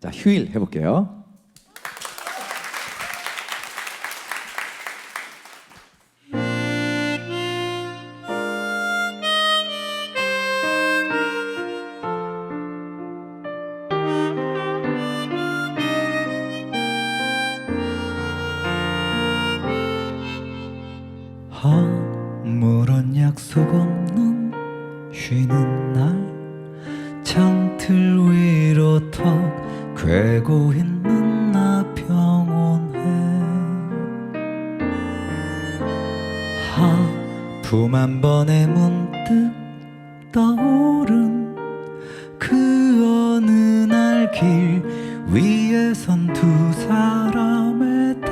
자, 휴일 해볼게요. 아무런 약속 없는 쉬는 날 창틀 위로 턱 괴고 있는 나 평온해. 하품 한 번에 문득 떠오른 그 어느 날 길 위에 선 두 사람의 다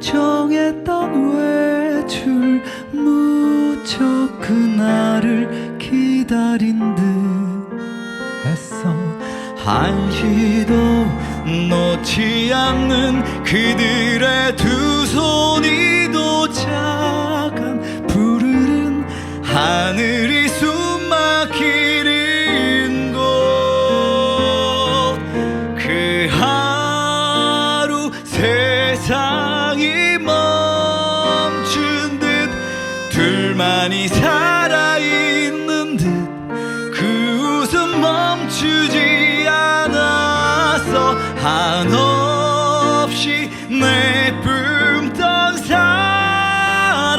정했던 외출. 무척 그날을 기다린 듯 한시도 놓지 않는 그들의 두 손이 도착한 푸르른 하늘이 숨막히는 곳. 그 하루 세상이 멈춘 듯 둘만이 살아있는 듯 그 웃음 멈추지 한없이 내뿜던 사랑인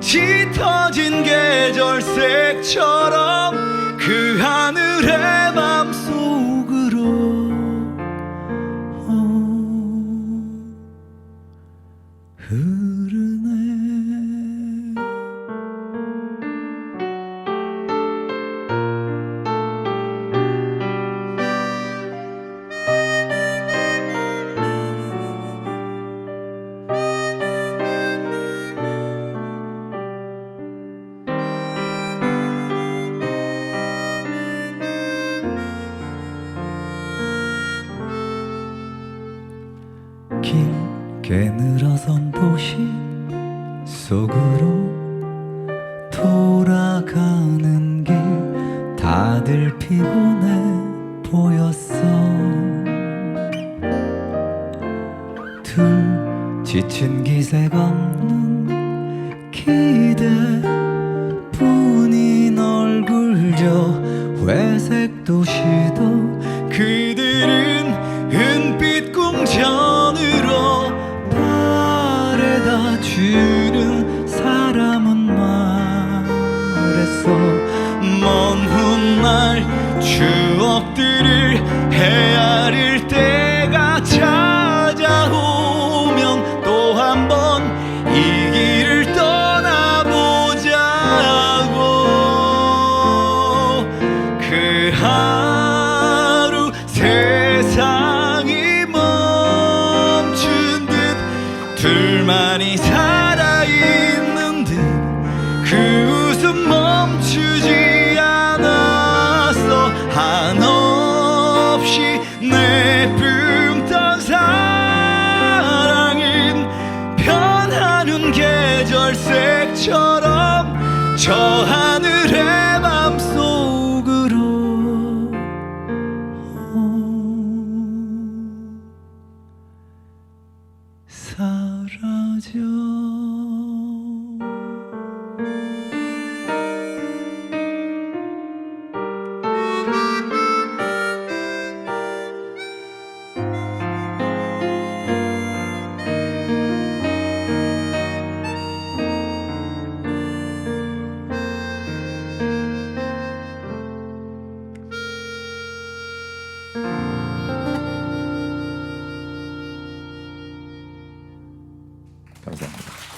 짙어진 계절색처럼 그 하늘 길게 늘어선 도시 속으로 돌아가는 길 다들 피곤해 보였어. 둘 지친 기색 없는 기 날 추억들을 헤아릴 때가 찾아오면 또 한 번 이 길을 떠나보자고. 그 하루 세상이 멈춘 듯 둘만이 살아있는 듯 그 웃음 멈추지 없이 내뿜던 사랑인 변하는 계절색처럼 저 하늘의 맘속으로. 사라져 감사합니다.